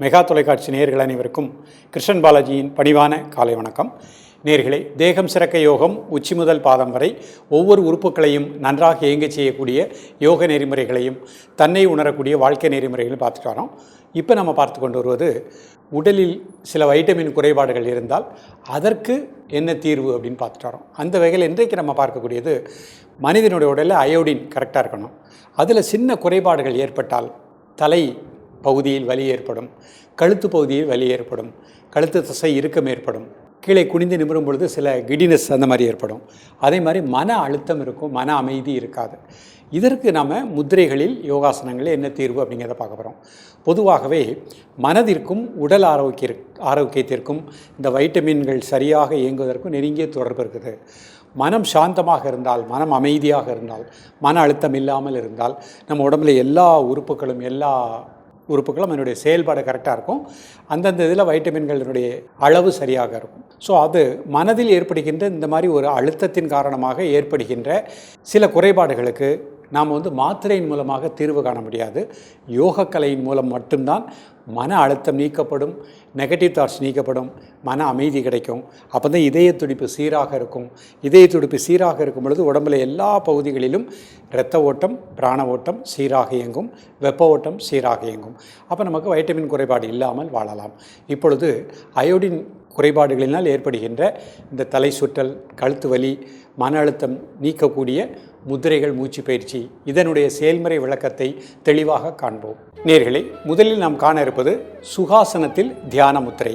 Mega தொலைக்காட்சி நேயர்கள் அனைவருக்கும் கிருஷ்ணன் பாலாஜியின் பணிவான காலை வணக்கம். நேர்களே தேகம் சிறக்க யோகம் உச்சி முதல் பாதம் வரை ஒவ்வொரு உறுப்புகளையும் நன்றாக இயங்கச் செய்யக்கூடிய யோக நெறிமுறைகளையும் தன்னை உணரக்கூடிய வாழ்க்கை நெறிமுறைகளையும் பார்த்துட்டு வரோம். இப்போ நம்ம பார்த்து கொண்டு வருவது உடலில் சில வைட்டமின் குறைபாடுகள் இருந்தால் அதற்கு என்ன தீர்வு அப்படின்னு பார்த்துட்டு வரோம். அந்த வகையில் இன்றைக்கு நம்ம பார்க்கக்கூடியது மனிதனுடைய உடலில் அயோடின் கரெக்டாக இருக்கணும். அதில் சின்ன குறைபாடுகள் ஏற்பட்டால் தலை பகுதியில் வலி ஏற்படும் கழுத்து பகுதியில் வலி ஏற்படும் கழுத்து தசை இறுக்கம் ஏற்படும். கீழே குனிந்து நிமிரும் பொழுது சில கிடினஸ் அந்த மாதிரி ஏற்படும். அதே மாதிரி மன அழுத்தம் இருக்கும் மன அமைதி இருக்காது. இதற்கு நாம் முத்திரைகளில் யோகாசனங்களில் என்ன தீர்வு அப்படிங்கிறத பார்க்க போகிறோம் பொதுவாகவே மனதிற்கும் உடல் ஆரோக்கிய ஆரோக்கியத்திற்கும் இந்த வைட்டமின்கள் சரியாக இயங்குவதற்கும் நெருங்கிய தொடர்பு இருக்குது. மனம் சாந்தமாக இருந்தால் மனம் அமைதியாக இருந்தால் மன அழுத்தம் இல்லாமல் இருந்தால் நம்ம உடம்புல எல்லா உறுப்புகளும் எல்லா உறுப்புகளும் அதனுடைய செயல்பாடு கரெக்டாக இருக்கும். அந்தந்த இதில் வைட்டமின்களினுடைய அளவு சரியாக இருக்கும். ஸோ அது மனதில் ஏற்படுகின்ற இந்த மாதிரி ஒரு அழுத்தத்தின் காரணமாக ஏற்படுகின்ற சில குறைபாடுகளுக்கு நாம் வந்து மாத்திரையின் மூலமாக தீர்வு காண முடியாது. யோகக்கலையின் மூலம் மட்டும்தான் மன அழுத்தம் நீக்கப்படும் நெகட்டிவ் தாட்ஸ் நீக்கப்படும் மன அமைதி கிடைக்கும். அப்போ தான் இதய துடிப்பு சீராக இருக்கும். இதய துடிப்பு சீராக இருக்கும் பொழுது உடம்புல எல்லா பகுதிகளிலும் இரத்த ஓட்டம் பிராண ஓட்டம் சீராக இயங்கும். வெப்ப ஓட்டம் சீராக இயங்கும். அப்போ நமக்கு வைட்டமின் குறைபாடு இல்லாமல் வாழலாம். இப்பொழுது அயோடின் குறைபாடுகளினால் ஏற்படுகின்ற இந்த தலை சுற்றல் கழுத்து வலி மன அழுத்தம் நீக்கக்கூடிய முத்திரைகள் மூச்சு பயிற்சி இதனுடைய செயல்முறை விளக்கத்தை தெளிவாக காண்போம். நேர்களை முதலில் நாம் காண இருப்பது சுகாசனத்தில் தியான முத்திரை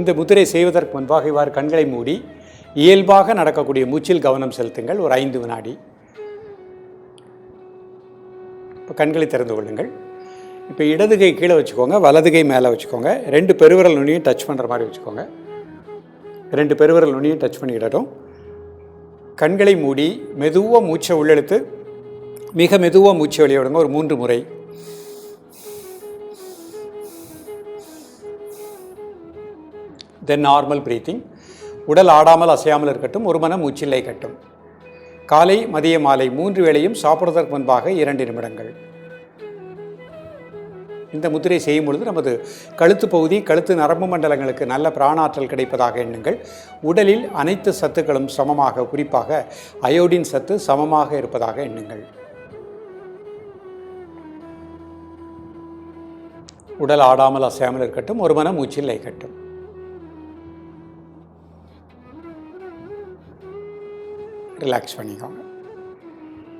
இந்த முத்திரை செய்வதற்கு முன்பாக இவ்வாறு கண்களை மூடி இயல்பாக நடக்கக்கூடிய மூச்சில் கவனம் செலுத்துங்கள். ஒரு ஐந்து வினாடி. இப்போ கண்களை திறந்து கொள்ளுங்கள். இப்போ இடது கை கீழே வச்சுக்கோங்க வலது கை மேலே வச்சுக்கோங்க. ரெண்டு பெருவிரல் நுனியும் டச் பண்ணுற மாதிரி வச்சுக்கோங்க. ரெண்டு பெருவிரல் நுனியும் டச் பண்ணிக்கிடட்டும். கண்களை மூடி மெதுவாக மூச்சை உள்ளெழுத்து மிக மெதுவாக மூச்சை வெளியே விடுங்க. ஒரு மூன்று முறை. தென் நார்மல் பிரீத்திங் உடல் ஆடாமல் அசையாமல் இருக்கட்டும் ஒரு மனம் மூச்சில்லை கட்டும். காலை மதிய மாலை மூன்று வேளையும் சாப்பிடுவதற்கு முன்பாக இரண்டு நிமிடங்கள். இந்த முத்திரை செய்யும் பொழுது நமது கழுத்து பகுதி கழுத்து நரம்பு மண்டலங்களுக்கு நல்ல பிராணாற்றல் கிடைப்பதாக எண்ணுங்கள். உடலில் அனைத்து சத்துக்களும் சமமாக குறிப்பாக அயோடின் சத்து சமமாக இருப்பதாக எண்ணுங்கள். உடல் ஆடாமல் அசையாமல் இருக்கட்டும் ஒரு மன மூச்சில் லைக்கட்டும் ரிலாக்ஸ் பண்ணிக்கோங்க.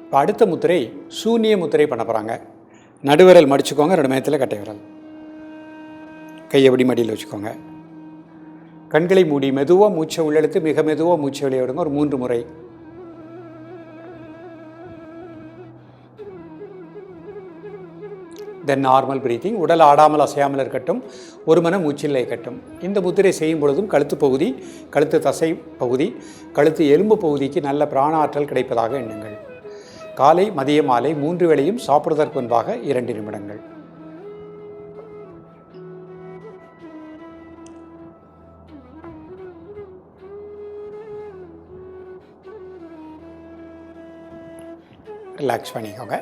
இப்போ அடுத்த முத்திரை சூன்ய முத்திரை பண்ண போகிறாங்க நடுவிரல் மடிச்சுக்கோங்க ரெண்டு மயத்தில் கட்டை விரல். கை எப்படி மடியில் வச்சுக்கோங்க. கண்களை மூடி மெதுவாக மூச்சை உள்ளெடுத்து மிக மெதுவாக மூச்சை வெளியே விடுங்க. ஒரு மூன்று முறை. தென் நார்மல் பிரீத்திங் உடல் ஆடாமல் அசையாமல் இருக்கட்டும். ஒரு மனம் மூச்சில் கட்டும் இந்த முத்திரை செய்யும் பொழுதும் கழுத்து பகுதி கழுத்து தசை பகுதி கழுத்து எலும்பு பகுதிக்கு நல்ல பிராண ஆற்றல் கிடைப்பதாக எண்ணுங்கள். காலை மதிய மாலை மூன்று வேளையும் சாப்பிடுவதற்கு முன்பாக இரண்டு நிமிடங்கள். ரிலாக்ஸ் பண்ணிக்கோங்க.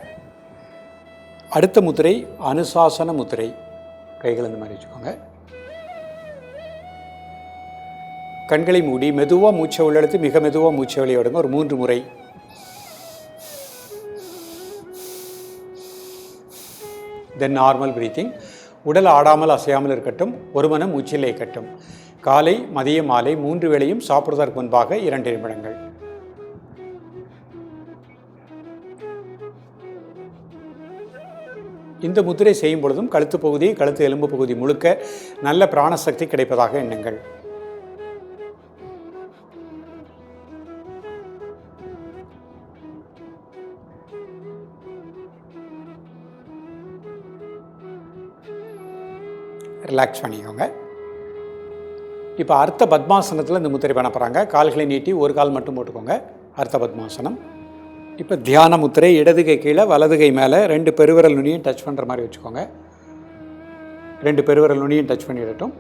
அடுத்த முத்திரை அனுசாசன முத்திரை. கைகள் இந்த மாதிரி வச்சுக்கோங்க. கண்களை மூடி மெதுவாக மூச்சை உள்ளெடுத்து மிக மெதுவாக மூச்சை வெளியே விடுங்க ஒரு மூன்று முறை. தென் நார்மல் பிரீத்திங் உடல் ஆடாமல் அசையாமல் இருக்கட்டும் ஒரு மனம் மூச்சில் இருக்கட்டும். காலை மதிய மாலை மூன்று வேளையும் சாப்பிடுவதற்கு முன்பாக இரண்டு நிமிடங்கள். இந்த முத்திரை செய்யும் பொழுதும் கழுத்து பகுதி கழுத்து எலும்பு பகுதி முழுக்க நல்ல பிராணசக்தி கிடைப்பதாக எண்ணுங்கள். ரிலாக்ஸ் பண்ணிக்கோங்க. இப்போ அர்த்த பத்மாசனத்தில் இந்த முத்திரை பண்ண போகிறாங்க கால்களை நீட்டி ஒரு கால் மட்டும் போட்டுக்கோங்க. அர்த்த பத்மாசனம். இப்போ தியான முத்திரை இடதுகை கீழே வலதுகை மேலே ரெண்டு பெருவிரல் நுனியும் டச் பண்ணுற மாதிரி வச்சுக்கோங்க. ரெண்டு பெருவிரல் நுனியும் டச் பண்ணிடட்டும்.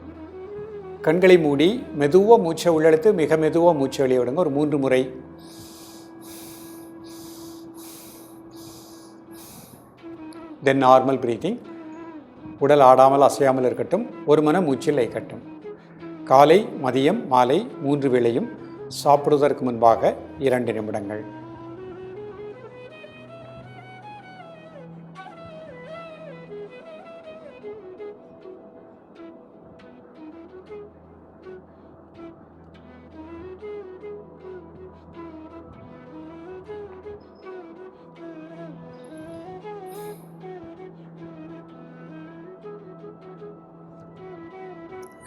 கண்களை மூடி மெதுவாக மூச்சை உள்ளெடுத்து மிக மெதுவாக மூச்சை வெளியே விடுங்க. ஒரு மூன்று முறை. தென் நார்மல் ப்ரீத்திங் உடல் ஆடாமல் அசையாமல் இருக்கட்டும் ஒரு மன மூச்சில் ஐக்கட்டும் காலை மதியம் மாலை மூன்று வேளையும் சாப்பிடுவதற்கு முன்பாக இரண்டு நிமிடங்கள்.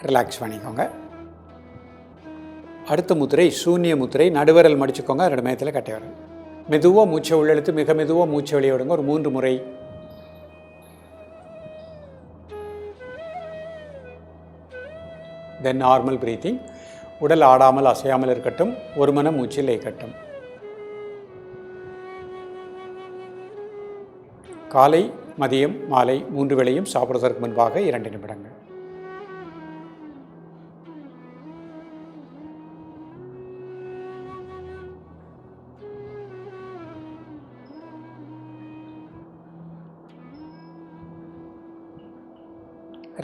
ரிலாக்ஸ் பண்ணிக்கோங்க. அடுத்த முத்திரை சூன்ய முத்திரை நடுவரல் மடிச்சுக்கோங்க. ரெண்டு மயத்தில் கட்டை வரல் மெதுவாக மூச்சை உள்ளெழுத்து மிக மெதுவாக மூச்சை வெளியே விடுங்க. ஒரு மூன்று முறை. தென் நார்மல் பிரீத்திங் உடல் ஆடாமல் அசையாமல் இருக்கட்டும். ஒரு மன மூச்சில் இயக்கட்டும். காலை மதியம் மாலை மூன்று வேளையும் சாப்பிடுவதற்கு முன்பாக இரண்டு நிமிடங்கள்.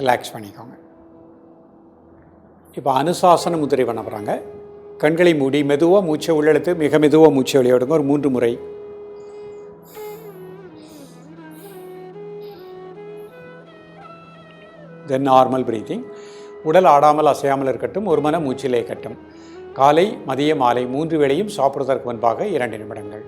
ரிலாக்ஸ் பண்ணிக்கோங்க. இப்போ அனுசாசன முதிரை பண்ண போகிறாங்க கண்களை மூடி மெதுவாக மூச்சை உள்ளெடுத்து மிக மெதுவாக மூச்சை விளையாடுங்க. ஒரு மூன்று முறை. தென் நார்மல் பிரீத்திங் உடல் ஆடாமல் அசையாமல் இருக்கட்டும் ஒரு மன மூச்சிலே கட்டும் காலை மதிய மாலை மூன்று வேளையும் சாப்பிடுவதற்கு முன்பாக இரண்டு நிமிடங்கள்.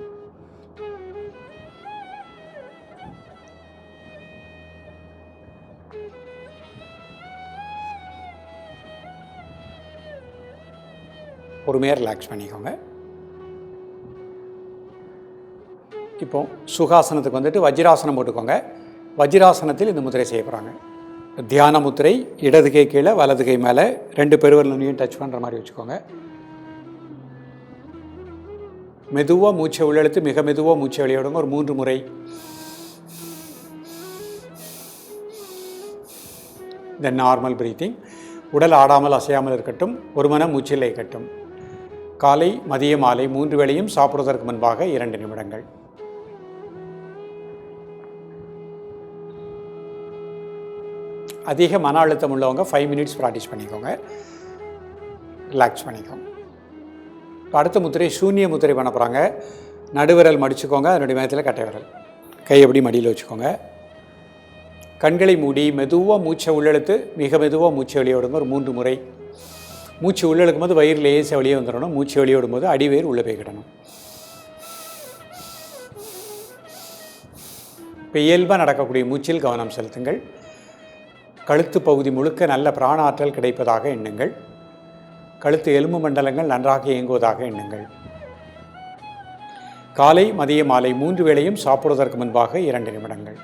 பொறுமையாக ரிலாக்ஸ் பண்ணிக்கோங்க. இப்போ சுகாசனத்துக்கு வந்துட்டு வஜ்ராசனம் போட்டுக்கோங்க. வஜ்ராசனத்தில் இந்த முதிரை செய்ய போகிறாங்க தியான முத்திரை இடது கை கீழே வலது கை மேலே ரெண்டு பெருவரலையும் டச் பண்ணுற மாதிரி வச்சுக்கோங்க. மெதுவாக மூச்சை உள்ளெழுத்து மிக மெதுவாக மூச்சை வெளியிடுங்க. ஒரு மூன்று முறை. இந்த நார்மல் பிரீத்திங் உடல் ஆடாமல் அசையாமல் இருக்கட்டும். ஒரு மன மூச்சிலை இருக்கட்டும் காலை மதிய மாலை மூன்று வேளையும் சாப்பிடுவதற்கு முன்பாக இரண்டு நிமிடங்கள். அதிக மன அழுத்தம் உள்ளவங்க ஃபைவ் மினிட்ஸ் ப்ராக்டிஸ் பண்ணிக்கோங்க. ரிலாக்ஸ் பண்ணிக்கோங்க. அடுத்த முத்திரை சூன்ய முத்திரை பண்ண போகிறாங்க நடுவிரல் மடிச்சுக்கோங்க. அதனுடைய மேத்தில் கட்டை விரல். கை எப்படி மடியில் வச்சுக்கோங்க. கண்களை மூடி மெதுவாக மூச்சை உள்ளெழுத்து மிக மெதுவாக மூச்சை வெளியே விடுங்க. ஒரு மூன்று முறை மூச்சு உள்ளே எடுக்கும்போது வயிறு லேசாக வெளியே வந்துடணும். மூச்சு வெளியே விடும்போது அடிவேர் உள்ளே போய்கிடணும் இப்போ இயல்பாக நடக்கக்கூடிய மூச்சில் கவனம் செலுத்துங்கள். கழுத்து பகுதி முழுக்க நல்ல பிராண ஆற்றல் கிடைப்பதாக எண்ணுங்கள். கழுத்து எலும்பு மண்டலங்கள் நன்றாக இயங்குவதாக எண்ணுங்கள். காலை மதிய மாலை மூன்று வேளையும் சாப்பிடுவதற்கு முன்பாக இரண்டு நிமிடங்கள்.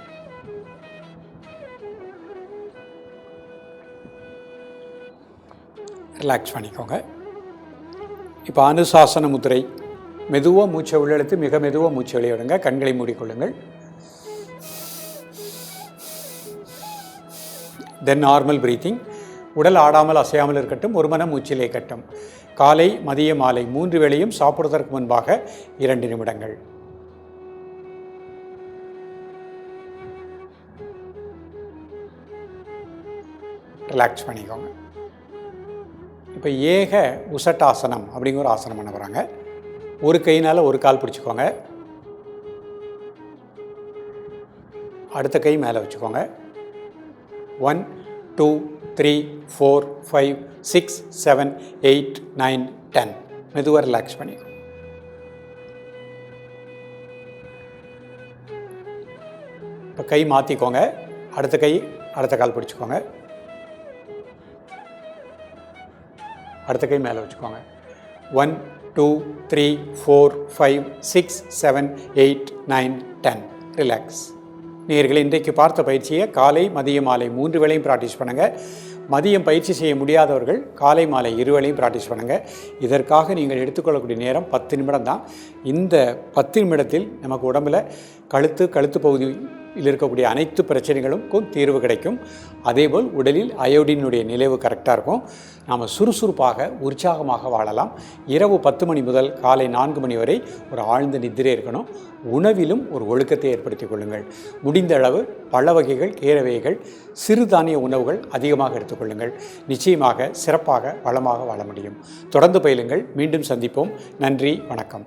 ரிலாக்ஸ் பண்ணிக்கோங்க. இப்போ அனுசாசன முத்திரை மெதுவாக மூச்சை உள்ளெழுத்து மிக மெதுவாக மூச்சை வெளியிடுங்க. கண்களை மூடிக்கொள்ளுங்கள். தென் நார்மல் பிரீத்திங் உடல் ஆடாமல் அசையாமல் இருக்கட்டும் ஒரு மன மூச்சிலே கட்டும் காலை மதிய மாலை மூன்று வேளையும் சாப்பிடுவதற்கு முன்பாக இரண்டு நிமிடங்கள். ரிலாக்ஸ் பண்ணிக்கோங்க. இப்போ ஏக உசட்டாசனம் அப்படிங்கிற ஒரு ஆசனம் பண்ண போகிறாங்க ஒரு கையினால் ஒரு கால் பிடிச்சிக்கோங்க. அடுத்த கை மேலே வச்சுக்கோங்க. One two three four five six seven eight nine ten மெதுவாக ரிலாக்ஸ் பண்ணிக்கோங்க இப்போ கை மாற்றிக்கோங்க அடுத்த கை அடுத்த கால் பிடிச்சிக்கோங்க. அடுத்த கை மேலே வச்சுக்கோங்க. One two three four five six seven eight nine ten relax நீங்கள் இன்றைக்கு பார்த்த பயிற்சியை காலை மதிய மாலை மூன்று வேளையும் ப்ராக்டிஸ் பண்ணுங்கள் மதியம் பயிற்சி செய்ய முடியாதவர்கள் காலை மாலை இரு வேளையும் ப்ராக்டிஸ் பண்ணுங்கள் இதற்காக நீங்கள் எடுத்துக்கொள்ளக்கூடிய நேரம் பத்து நிமிடம் தான். இந்த பத்து நிமிடத்தில் நமக்கு உடம்புல கழுத்து கழுத்து பகுதி இருக்கக்கூடிய அனைத்து பிரச்சனைகளுக்கும் தீர்வு கிடைக்கும். அதேபோல் உடலில் அயோடினுடைய நிலைவு கரெக்டாக இருக்கும். நாம் சுறுசுறுப்பாக உற்சாகமாக வாழலாம். இரவு பத்து மணி முதல் காலை நான்கு மணி வரை ஒரு ஆழ்ந்த நித்திரை இருக்கணும். உணவிலும் ஒரு ஒழுக்கத்தை ஏற்படுத்திக் கொள்ளுங்கள். முடிந்த அளவு பழ வகைகள் கீரை வகைகள் சிறுதானிய உணவுகள் அதிகமாக எடுத்துக்கொள்ளுங்கள் நிச்சயமாக சிறப்பாக வளமாக வாழ முடியும். தொடர்ந்து பயிலுங்கள். மீண்டும் சந்திப்போம். நன்றி வணக்கம்.